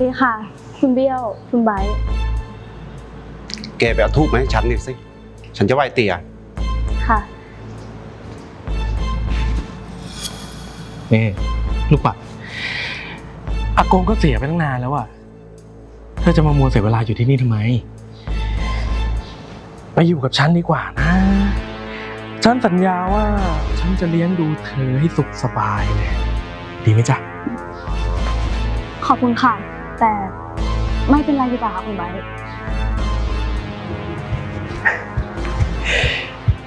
วัสดีค่ะ คุณเบี้ยว คุณไบร์ทแกไปเอาทูบมาให้ฉันนี่สิ ฉันจะไหว้เตีย ค่ะ นี่ลูกปัดอากงก็เสียไปตั้งนานแล้วอะเธอจะมามัวเสียเวลาอยู่ที่นี่ทำไม ไปอยู่กับฉันดีกว่านะ ฉันสัญญาว่า ฉันจะเลี้ยงดูเธอให้สุขสบายเลย ดีไหมจ๊ะ ขอบคุณค่ะ แต่ไม่เป็นไรดีกว่าค่ะคุณไบร์ท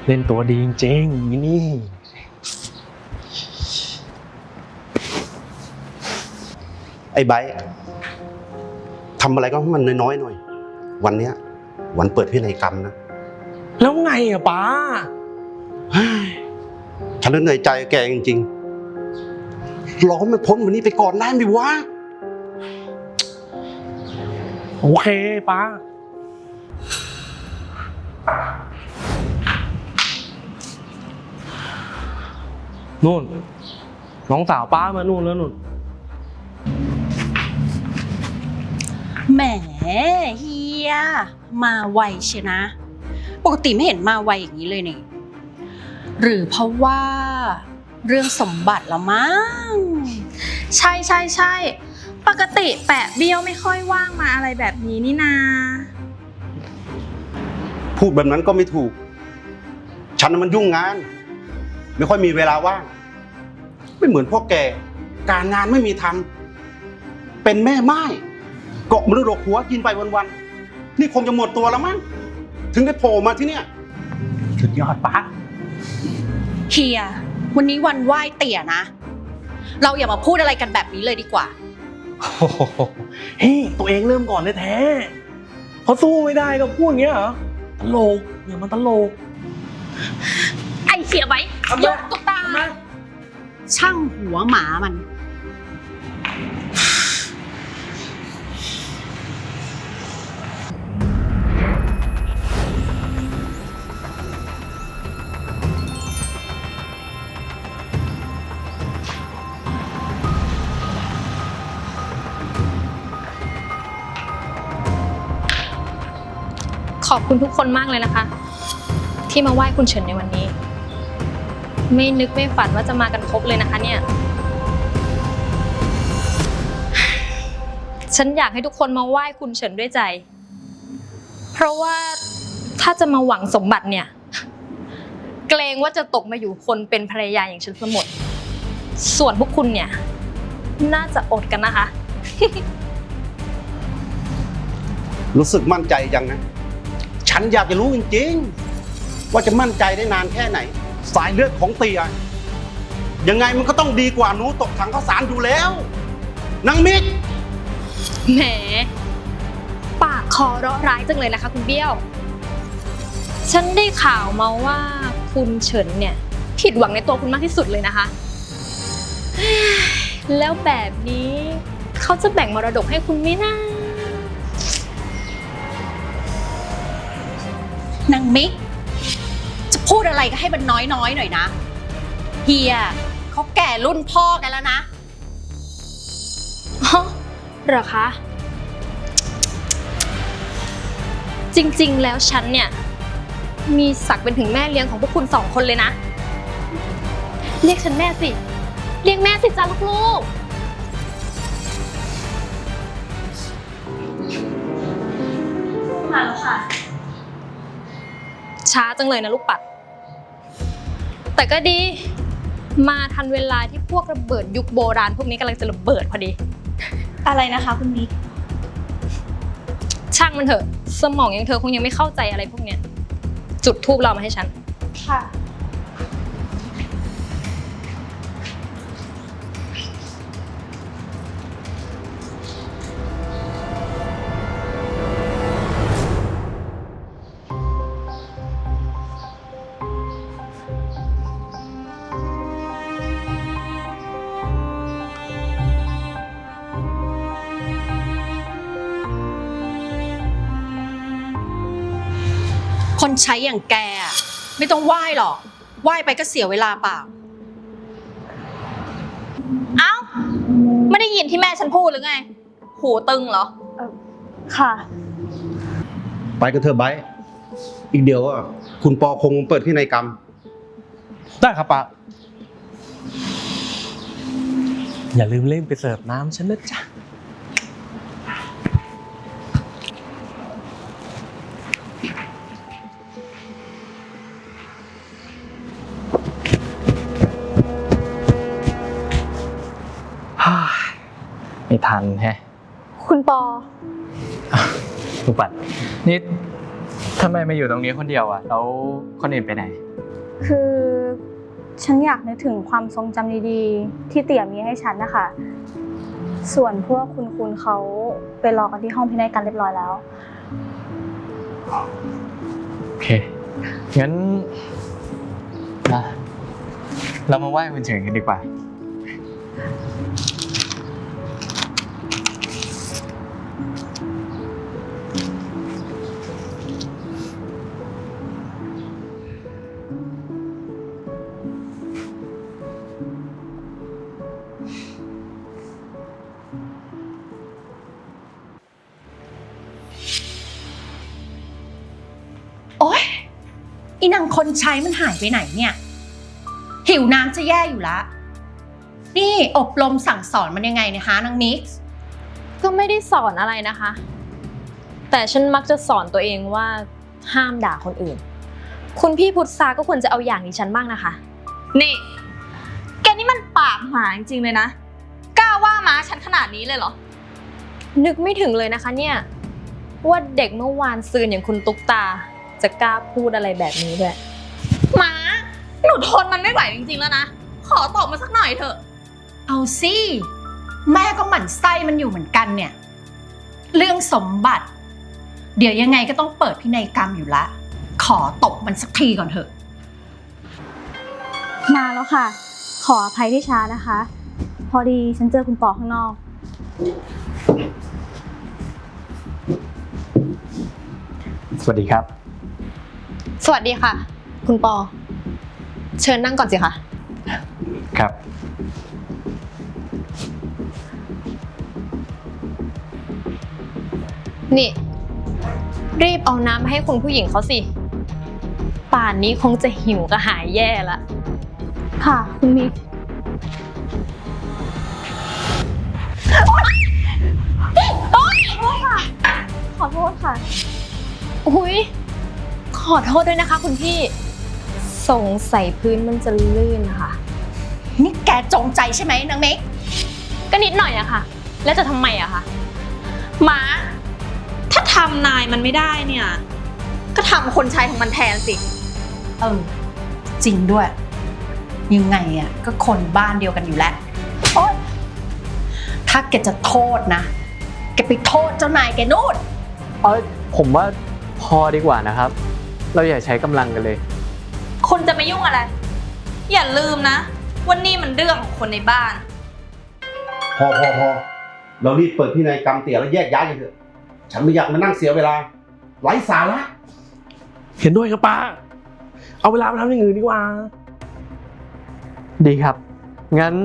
เล่นตัวดีจริงๆมินี่ ไอ้ไบร์ททำอะไรก็ให้มันน้อยๆหน่อย วันเนี้ย วันเปิดพินัยกรรมนะ แล้วไงอะป้า เฮ้ยฉันเลยเหนื่อยใจกับแกจริงๆรอให้มันพ้นวันนี้ไปก่อนได้ไหมวะ โอเคป้านู่น น้องสาวป้ามานู่นแล้วนู่น แหมเฮีย มาไวเชียนะ ปกติไม่เห็นมาไวอย่างนี้เลยนี่ หรือเพราะว่าเรื่องสมบัติละมั้ง ใช่ใช่ใช่ ปกติแปะเบี้ยวไม่ค่อยว่างมาอะไรแบบนี้นี่นา พูดแบบนั้นก็ไม่ถูก ฉันน่ะมันยุ่งงาน ไม่ค่อยมีเวลาว่าง ไม่เหมือนพวกแก การงานไม่มีทำเป็นแม่ไม้เกาะมรดกหัวกินไปวันๆนี่คงจะหมดตัวแล้วมั้งถึงได้โผล่มาที่เนี่ย สุดยอดป้าเฮีย วันนี้วันไหว้เตี่ยนะ เราอย่ามาพูดอะไรกันแบบนี้เลยดีกว่าโอ้โห เฮ้ยตัวเองเริ่มก่อนแท้ๆเขาสู้ไม่ได้ก็พูดอย่างเงี้ยเหรอตลกอย่ามันตลก ไอเสียไว้ทำไมยกตุ๊กตา ช่างหัวหมามัน อบคุณทุกคนมากเลยนะคะ ที่มาไหว้คุณเฉินในวันนี้ ไม่นึกไม่ฝันว่าจะมากันครบเลยนะคะเนี่ย ฉันอยากให้ทุกคนมาไหว้คุณเฉินด้วยใจ เพราะว่าถ้าจะมาหวังสมบัติเนี่ย เกรงว่าจะตกมาอยู่คนเป็นภรรยาอย่างฉันสมดส่วนพวกคุณเนี่ย น่าจะอดกันนะคะ รู้สึกมั่นใจยังนะ ฉันอยากจะรู้จริงๆ ว่าจะมั่นใจได้นานแค่ไหน สายเลือดของเตียยังไงมันก็ต้องดีกว่าหนูตกถังข้าวสารอยู่แล้วนางมิกแหม ปากคอเราะร้ายจังเลยนะคะ คุณเบี้ยว ฉันได้ข่าวมาว่าคุณเฉินเนี่ย ผิดหวังในตัวคุณมากที่สุดเลยนะคะ แล้วแบบนี้เขาจะแบ่งมรดกให้คุณไหมนะ นางมิก จะพูดอะไรก็ให้มันน้อยๆหน่อยนะเฮียเขาแก่รุ่นพ่อกันแล้วนะ อ๋อเหรอคะ จริงๆ แล้วฉันเนี่ย มีศักดิ์เป็นถึงแม่เลี้ยงของพวกคุณสองคนเลยนะ เรียกฉันแม่สิ เรียกแม่สิจ้าลูกๆมาแล้วค่ะ ช้าจังเลยนะลูกปัด แต่ก็ดี มาทันเวลาที่พวกระเบิดยุคโบราณ พวกนี้กำลังจะระเบิดพอดี อะไรนะคะคุณมิก ช่างมันเถอะ สมองอย่างเธอคงยังไม่เข้าใจอะไรพวกเนี้ย จุดทูบเรามาให้ฉัน ค่ะ คนใช้อย่างแกอะไม่ต้องไหว้หรอก ไหว้ไปก็เสียเวลาเปล่า เอ้า ไม่ได้ยินที่แม่ฉันพูดหรือไงโหูตึงเหรอ ค่ะ ไปกันเถอะไบร์ทอีกเดียวอะคุณปอคงเปิดพินัยกรรม ได้ครับป้าอย่าลืมเล่นไปเสิร์ฟน้ำฉันนะจ๊ะ นแฮะคุณปอ ลูกปัด นี่ทำไมมาอยู่ตรงนี้คนเดียวอะ แล้วคนอื่นไปไหน คือฉันอยากนึกถึงความทรงจำดีๆ ที่เตี่ยมีให้ฉันนะคะ ส่วนพวกคุณคุณเขาไปรอกันที่ห้องพินัยกรรมเรียบร้อยแล้ว โอเค งั้นมาเรามาไหว้คุณเฉินกันดีกว่า ใช้มันหายไปไหนเนี่ย หิวน้ำจะแย่อยู่ละ นี่อบรมสั่งสอนมันยังไงเนยฮะนางมิกซ์ก็ไม่ได้สอนอะไรนะคะ แต่ฉันมักจะสอนตัวเองว่าห้ามด่าคนอื่น คุณพี่พุทธาก็ควรจะเอาอย่างดิฉันบ้างนะคะ นี่ แกนี่มันปากหมาจริงๆเลยนะ กล้าว่าม้าฉันขนาดนี้เลยเหรอ นึกไม่ถึงเลยนะคะเนี่ยว่าเด็กเมื่อวานซืนอย่างคุณตุ๊กตา จะกล้าพูดอะไรแบบนี้ด้วย ม้า หนูทนมันไม่ไหวจริงๆแล้วนะ ขอตอบมาสักหน่อยเถอะ เอาสิแม่ก็หมั่นไส้มันอยู่เหมือนกันเนี่ย เรื่องสมบัติ เดี๋ยวยังไงก็ต้องเปิดพินัยกรรมอยู่ละ ขอตบมันสักทีก่อนเถอะ มาแล้วค่ะ ขออภัยที่ช้านะคะ พอดีฉันเจอคุณปอข้างนอก สวัสดีครับ สวัสดีค่ะ คุณปอ เชิญนั่งก่อนสิคะ ครับ นี่ รีบเอาน้ำมาให้คุณผู้หญิงเขาสิ ป่านนี้คงจะหิวกระหายแย่ละ ค่ะ คุณมิกขอโทษค่ะ อุ้ยขอโทษด้วยนะคะคุณพี่ สงสัยพื้นมันจะลื่นค่ะ นี่แกจงใจใช่ไหมนางเมกก็นิดหน่อยอะค่ะ แล้วจะทำไมอะคะม้า ถ้าทำนายมันไม่ได้เนี่ย ก็ทำคนใช้ของมันแทนสิ เออ จริงด้วย ยังไงอะก็คนบ้านเดียวกันอยู่แล้วโอ๊ยถ้าแกจะโทษนะ แกไปโทษเจ้านายแกนู่น เอ้ยผมว่าพอดีกว่านะครับ เราอย่าใช้กำลังกันเลย คุณจะไม่ยุ่งอะไร อย่าลืมนะว่านี่มันเรื่องของคนในบ้าน พอพอพอเรารีบเปิดพินัยกรรมเตี่ยแล้วแยกย้ายกันเถอะ ฉันไม่อยากมานั่งเสียเวลาไร้สาระเห็นด้วยครับป้า เอาเวลาไปทำอย่างอื่นดีกว่า ดีครับ งั้น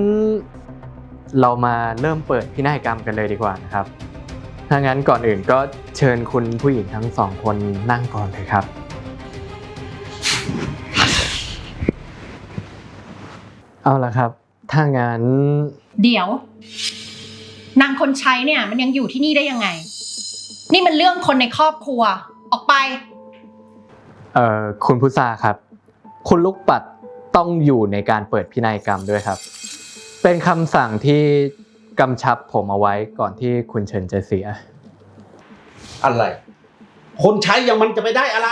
เรามาเริ่มเปิดพินัยกรรมกันเลยดีกว่านะครับ ถ้างั้นก่อนอื่นก็เชิญคุณผู้หญิงทั้งสองคนนั่งก่อนเลยครับ เอาละครับ ถ้างั้น เดี๋ยว นางคนใช้เนี่ย มันยังอยู่ที่นี่ได้ยังไง นี่มันเรื่องคนในครอบครัว ออกไป เอ่อ คุณพุทราครับ คุณลูกปัดต้องอยู่ในการเปิดพินัยกรรมด้วยครับ เป็นคำสั่งที่กำชับผมเอาไว้ก่อนที่คุณเฉินจะเสีย อะไร คนใช้อยังมันจะไปได้อะไร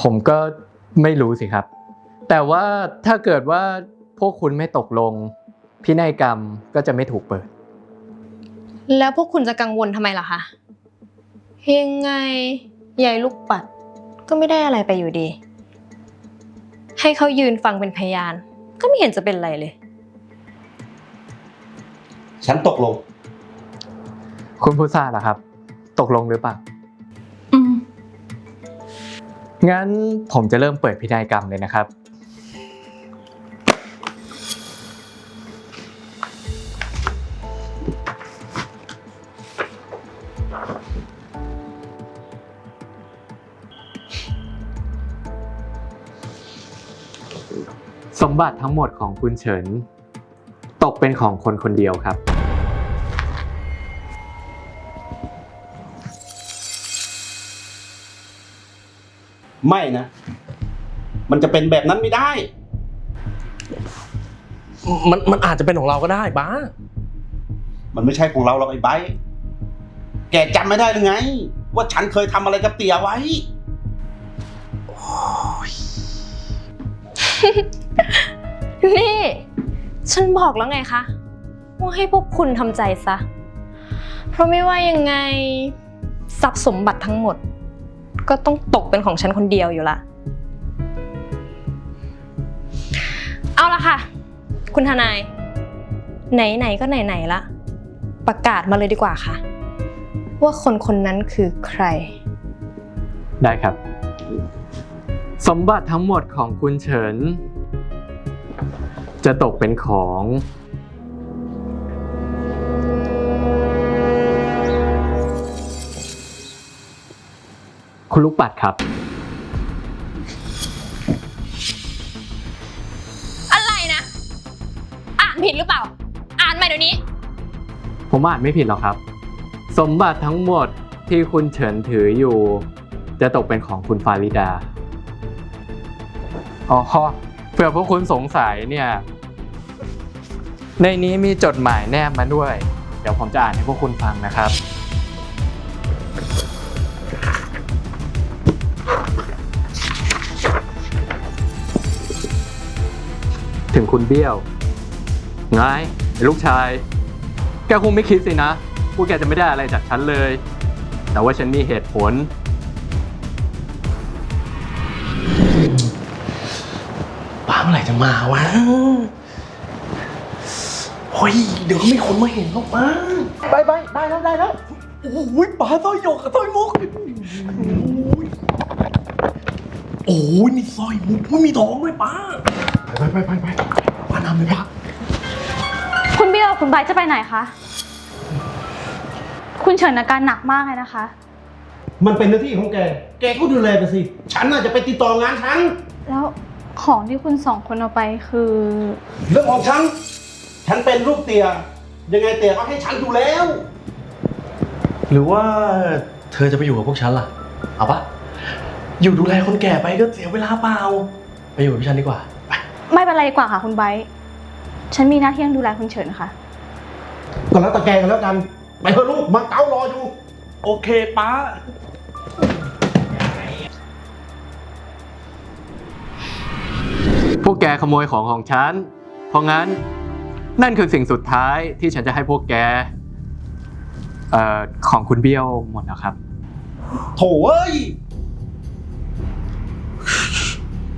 ผมก็ไม่รู้สิครับ แต่ว่าถ้าเกิดว่าพวกคุณไม่ตกลง พินัยกรรมก็จะไม่ถูกเปิด แล้วพวกคุณจะกังวลทำไมล่ะคะยังไงยายลูกปัด ก็ไม่ได้อะไรไปอยู่ดี ให้เขายืนฟังเป็นพยาน ก็ไม่เห็นจะเป็นไรเลย ฉันตกลง คุณพุทราล่ะครับ ตกลงหรือเปล่า อืม งั้นผมจะเริ่มเปิดพินัยกรรมเลยนะครับ มบัติทั้งหมดของคุณเฉิน ตกเป็นของคนคนเดียวครับ ไม่นะ มันจะเป็นแบบนั้นไม่ได้ มันมันอาจจะเป็นของเราก็ได้ป้า มันไม่ใช่ของเราหรอกไอ้ไบร์ทแกจำไม่ได้หรือไง ว่าฉันเคยทำอะไรกับเตี่ยไว้ นี่ ฉันบอกแล้วไงคะ ว่าให้พวกคุณทำใจซะ เพราะไม่ว่ายังไงทรัพย์สมบัติทั้งหมด ก็ต้องตกเป็นของฉันคนเดียวอยู่ละ เอาละค่ะ คุณทนาย ไหนๆก็ไหนๆละ ประกาศมาเลยดีกว่าค่ะ ว่าคนคนนั้นคือใคร ได้ครับ สมบัติทั้งหมดของคุณเฉิน จะตกเป็นของคุณลูกปัดครับ อะไรนะ อ่านผิดหรือเปล่า อ่านใหม่เดี๋ยวนี้ ผมอ่านไม่ผิดหรอกครับ สมบัติทั้งหมดที่คุณเฉินถืออยู่ จะตกเป็นของคุณฟาริดา อ๋อเผื่อพวกคุณสงสัยเนี่ย ในนี้มีจดหมายแนบมาด้วย เดี๋ยวผมจะอ่านให้พวกคุณฟังนะครับ ถึงคุณเบี้ยวไงไอ้ลูกชาย แกคงไม่คิดสินะพว่าแกจะไม่ได้อะไรจากฉันเลย แต่ว่าฉันมีเหตุผล ป้าเมื่อไหร่จะมาวะ ฮ้ยเดี๋ยวก็มีคนมาเห็นหรอกป้าไปไปได้แล้วได้แล้วโอ้ยป้าสร้อยหยกกับสร้อยมุกโอ้ยมีสร้อยมุกไม่มีทองด้วยป้าไปไปไปไปป้านำเลยป้าคุณเบี้ยวคุณไบร์ทจะไปไหนคะ คุณเฉินอาการหนักมากเลยนะคะ มันเป็นหน้าที่ของแก แกก็ดูแลไปสิ ฉันน่ะจะไปติดต่องานฉัน แล้วของที่คุณสองคนเอาไปคือ เรื่องของฉัน ฉันเป็นลูกเตี่ยยังไงเตี่ยก็ให้ฉันดูแล้ว หรือว่าเธอจะไปอยู่กับพวกฉันล่ะ เอาปะอยู่ดูแลคนแก่ไปก็เสียเวลาเปล่า ไปอยู่กับพี่ฉันดีกว่า ไปไม่เป็นไรดีกว่าค่ะคุณไบร์ทฉันมีหน้าที่ต้องดูแลคุณเฉินค่ะ ก็แล้วแต่แกกันแล้วกัน ไปเถอะลูกมาเก้ารออยู่ โอเคป้า พวกแกขโมยของของฉัน เพราะงั้น นั่นคือสิ่งสุดท้ายที่ฉันจะให้พวกแกเอ่อของคุณเบี้ยวหมดแล้วครับ โถเอ้ย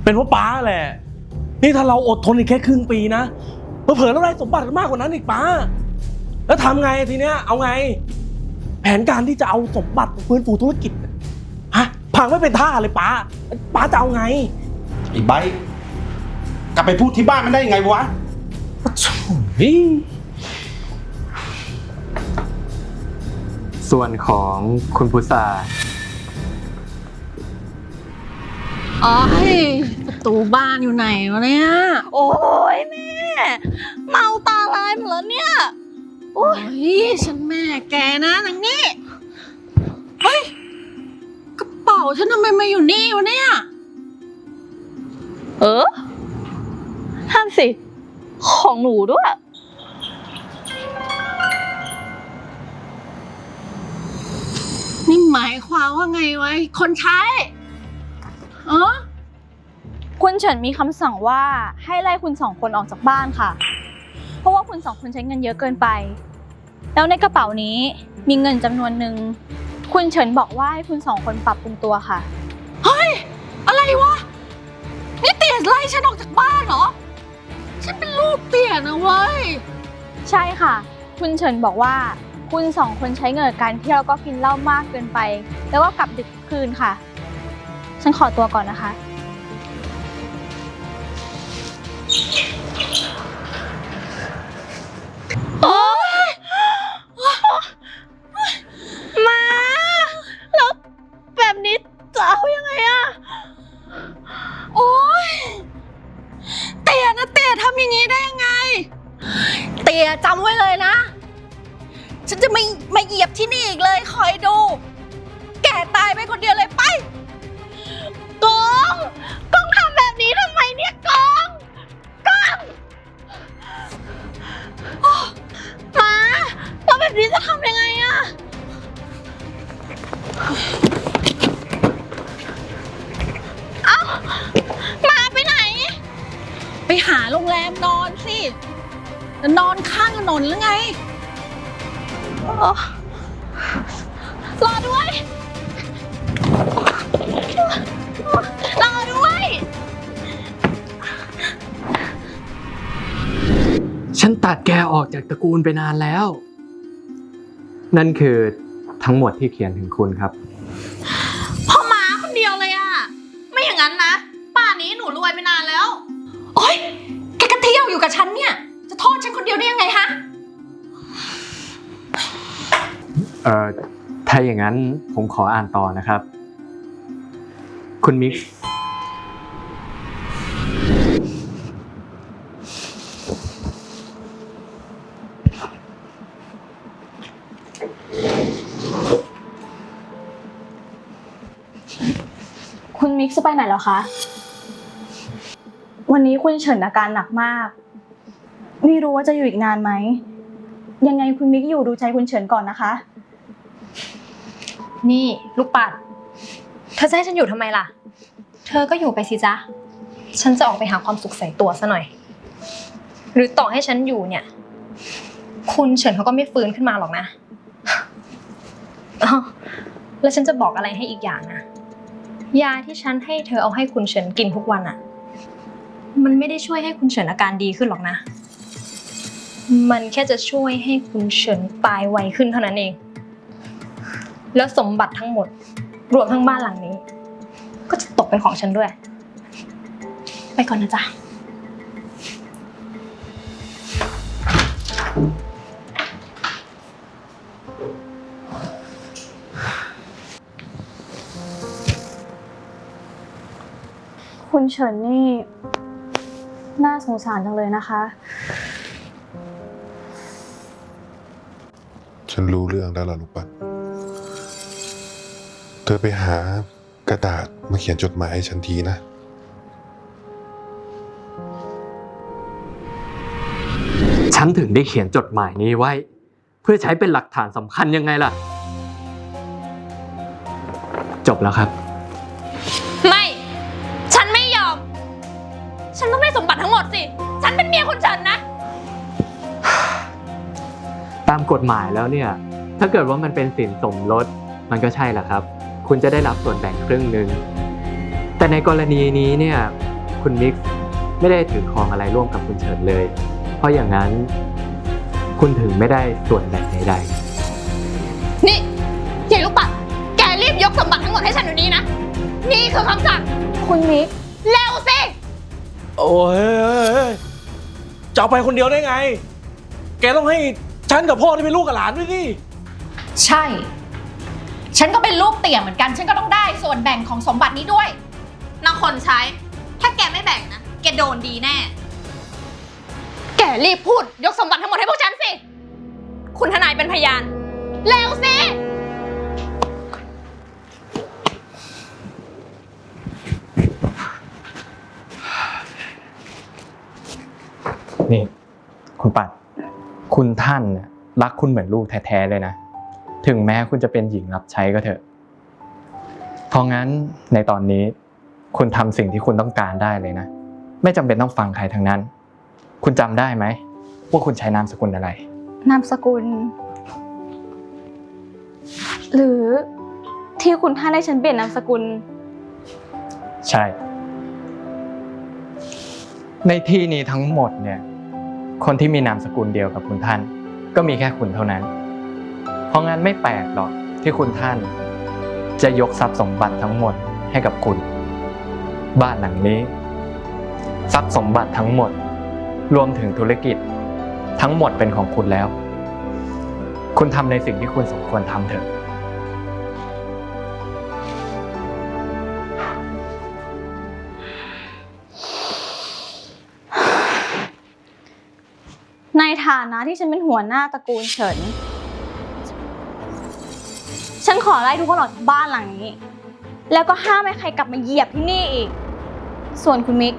เป็นว่าป้าแหละ นี่ถ้าเราอดทนอีกแค่ครึ่งปีนะเผลอๆเราได้สมบัติมากกว่านั้นอีกป้า แล้วทำไงทีเนี้ย เอาไง แผนการที่จะเอาสมบัติฟื้นฟูธุรกิจน่ะฮะพังไม่เป็นท่าเลยป้าป้าจะเอาไง ไอ้ไบร์ทกลับไปพูดที่บ้านมันได้ยังไงวะเฮ้ ยส่วนของคุณพุทราอ๋อประตูบ้านอยู่ไหนวะเนี่ย โอ้ยแม่ เมาตาลายหมดแล้วเนี่ย โอ้ยฉันแม่แกนะนางนี่ เฮ้ย กระเป๋าฉันทำไมมาอยู่นี่วะเนี่ย เออห้ามสิ ของหนูด้วย นี่หมายความว่าไงวะไอ้คนใช้เออคุณเฉินมีคำสั่งว่าให้ไล่คุณสองคนออกจากบ้านค่ะ เพราะว่าคุณสองคนใช้เงินเยอะเกินไป แล้วในกระเป๋านี้มีเงินจำนวนหนึ่ง คุณเฉินบอกว่าให้คุณสองคนปรับปรุงตัวค่ะ เฮ้ย อะไรวะ นี่เตี๋ยไล่ฉันออกจากบ้านเหรอ ฉันเป็นลูกเตี๋ยนะเว้ย ใช่ค่ะ คุณเฉินบอกว่า คุณสองคนใช้เงินกับการเที่ยวก็กินเหล้ามากเกินไป แล้วก็กลับดึกคืนค่ะ ฉันขอตัวก่อนนะคะางถนนหรือไงรอด้วย รอด้วย ฉันตัดแกออกจากตระกูลไปนานแล้ว นั่นคือทั้งหมดที่เขียนถึงคุณครับเพราะหมาคนเดียวเลยอะไม่อย่างนั้นนะ ป่านนี้หนูรวยไปนานแล้ว โอ๊ยแกก็เที่ยวอยู่กับฉันเนี่ย จะโทษฉันคนเดียวได้ยังไงฮะเอ่อถ้าอย่างนั้นผมขออ่านต่อนะครับ คุณมิกซ์คุณมิกซ์จะไปไหนแล้วคะ วันนี้คุณเฉินอาการหนักมาก ไม่รู้ว่าจะอยู่อีกนานไหม ยังไงคุณมิกอยู่ดูใจคุณเฉินก่อนนะคะ นี่ลูกปัด เธอจะให้ฉันอยู่ทำไมล่ะ เธอก็อยู่ไปสิจ๊ะ ฉันจะออกไปหาความสุขใส่ตัวซะหน่อย หรือต่อให้ฉันอยู่เนี่ย คุณเฉินเขาก็ไม่ฟื้นขึ้นมาหรอกนะแล้วฉันจะบอกอะไรให้อีกอย่างนะ ยาที่ฉันให้เธอเอาให้คุณเฉินกินทุกวันอะมันไม่ได้ช่วยให้คุณเฉินอาการดีขึ้นหรอกนะ มันแค่จะช่วยให้คุณเฉินตายไวขึ้นเท่านั้นเอง แล้วสมบัติทั้งหมด รวมทั้งบ้านหลังนี้ ก็จะตกเป็นของฉันด้วย ไปก่อนนะจ๊ะคุณเฉินนี่ น่าสงสารจังเลยนะคะ ฉันรู้เรื่องแล้วล่ะลูกปัดเธอไปหากระดาษมาเขียนจดหมายให้ฉันทีนะ ฉันถึงได้เขียนจดหมายนี้ไว้ เพื่อใช้เป็นหลักฐานสำคัญยังไงล่ะ จบแล้วครับ ไม่ ฉันไม่ยอม ฉันต้องได้สมบัติทั้งหมดสิ ฉันเป็นเมียคุณเฉินนะตามกฎหมายแล้วเนี่ย ถ้าเกิดว่ามันเป็นสินสมรสมันก็ใช่แหละครับ คุณจะได้รับส่วนแบ่งครึ่งหนึ่งแต่ในกรณีนี้เนี่ยคุณมิกซ์ไม่ได้ถือครองอะไรร่วมกับคุณเฉินเลย เพราะอย่างนั้น คุณถึงไม่ได้ส่วนแบ่งใดๆนี่ยายลูกปัด แกรีบยกสมบัติทั้งหมดให้ฉันเดี๋ยวนี้นะ นี่คือคำสั่ง คุณมิก เร็วสิ โอ้ยจะเอาไปคนเดียวได้ไง แกต้องให้ ฉันกับพ่อที่เป็นลูกกับหลานด้วยสิใช่ ฉันก็เป็นลูกเตี่ยเหมือนกัน ฉันก็ต้องได้ส่วนแบ่งของสมบัตินี้ด้วย นางคนใช้ ถ้าแกไม่แบ่งนะ แกโดนดีแน่ แกรีบพูด ยกสมบัติทั้งหมดให้พวกฉันสิ คุณทนายเป็นพยาน เร็วสิ นี่ คุณปัด คุณท่านน่ะรักคุณเหมือนลูกแท้ๆเลยนะ ถึงแม้คุณจะเป็นหญิงรับใช้ก็เถอะ เพราะงั้นในตอนนี้คุณทำสิ่งที่คุณต้องการได้เลยนะ ไม่จำเป็นต้องฟังใครทั้งนั้น คุณจำได้ไหมว่าคุณใช้นามสกุลอะไร นามสกุล หรือที่คุณท่านให้ฉันเปลี่ยนนามสกุล ใช่ ในที่นี้ทั้งหมดเนี่ย คนที่มีนามสกุลเดียวกับคุณท่าน ก็มีแค่คุณเท่านั้น เพราะงั้นไม่แปลกหรอกที่คุณท่าน จะยกทรัพย์สมบัติทั้งหมดให้กับคุณ บ้านหลังนี้ ทรัพย์สมบัติทั้งหมด รวมถึงธุรกิจ ทั้งหมดเป็นของคุณแล้ว คุณทำในสิ่งที่คุณสมควรทำเถอะ นะที่ฉันเป็นหัวหน้าตระกูลเฉิน ฉันขอไล่ทุกคนออกจากบ้านหลังนี้ แล้วก็ห้ามให้ใครกลับมาเหยียบที่นี่อีก ส่วนคุณมิก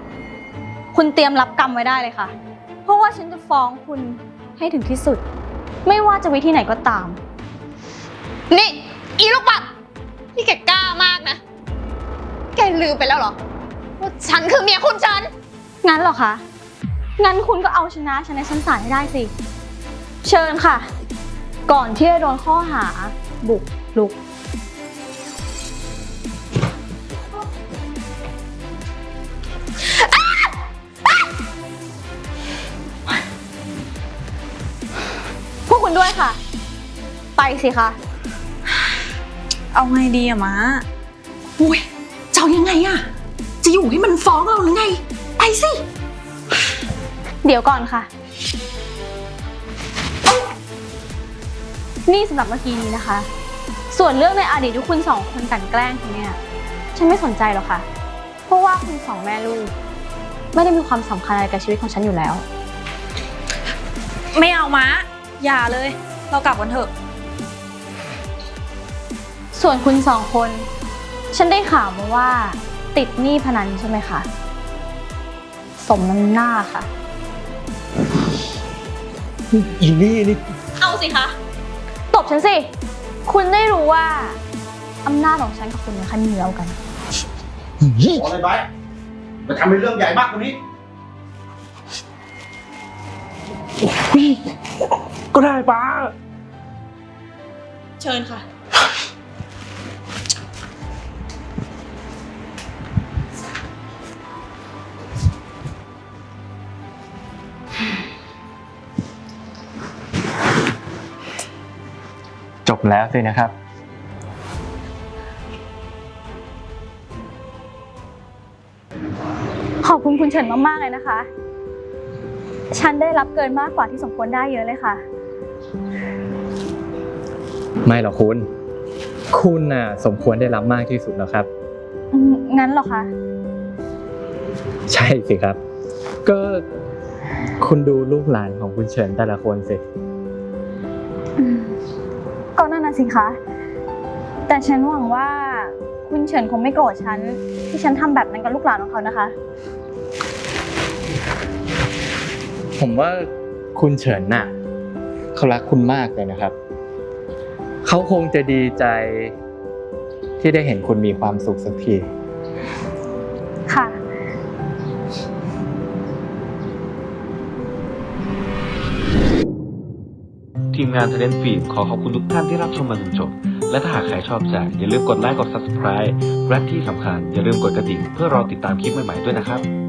คุณเตรียมรับกรรมไว้ได้เลยค่ะ เพราะว่าฉันจะฟ้องคุณให้ถึงที่สุด ไม่ว่าจะวิธีไหนก็ตาม นี่อีลูกปัดนี่แกกล้ามากนะ แกลืมไปแล้วเหรอว่าฉันคือเมียคุณฉันงั้นเหรอคะ งั้นคุณก็เอาชนะฉันในชั้นศาลให้ได้สิ เชิญค่ะ ก่อนที่จะโดนข้อหา บุกลุก พวกคุณด้วยค่ะ ไปสิคะ เอาไงดีอะม้าอุ้ยจะเอายังไงอะจะอยู่ให้มันฟ้องเราหรือไง ไปสิ เดี๋ยวก่อนค่ะ นี่สำหรับเมื่อกี้นี้นะคะ ส่วนเรื่องในอดีตที่คุณสองคนกลันแกล้งฉันเนี่ย ฉันไม่สนใจหรอกค่ะ เพราะว่าคุณสองแม่ลูก ไม่ได้มีความสำคัญอะไรกับชีวิตของฉันอยู่แล้ว ไม่เอาม้าอย่าเลย เรากลับกันเถอะ ส่วนคุณสองคน ฉันได้ข่าวมาว่า ติดหนี้พนันใช่ไหมคะ สมน้ำหน้าค่ะ อีนี่นี่เอาสิคะ ตบฉันสิ คุณได้รู้ว่าอำนาจของฉันกับคุณเนี่ยใครมีเหนือกว่ากันขออะไรไปมาทำเป็นเรื่องใหญ่มากกว่านี้ ก็ได้ป้า เชิญค่ะ แล้วสินะครับ ขอบคุณคุณเฉินมากๆเลยนะคะ ฉันได้รับเกินมากกว่าที่สมควรได้เยอะเลยค่ะ ไม่หรอกคุณ คุณน่ะสมควรได้รับมากที่สุดแล้วครับ อืมงั้นเหรอคะใช่สิครับ ก็คุณดูลูกหลานของคุณเฉินแต่ละคนสิอืมก็นั่นน่ะ สิคะ แต่ฉันหวังว่าคุณเฉินคงไม่โกรธฉัน ที่ฉันทำแบบนั้นกับลูกหลานของเขานะคะ ผมว่าคุณเฉินน่ะเขารักคุณมากเลยนะครับ เขาคงจะดีใจที่ได้เห็นคุณมีความสุขสักที มงานเทเลนฟิล์มขอขอบคุณทุกท่านที่รับชมมาจนจบ และถ้าหากใครชอบใจอย่าลืมกดไลค์กด subscribe และที่สำคัญอย่าลืมกดกระดิ่งเพื่อรอติดตามคลิปใหม่ๆด้วยนะครับ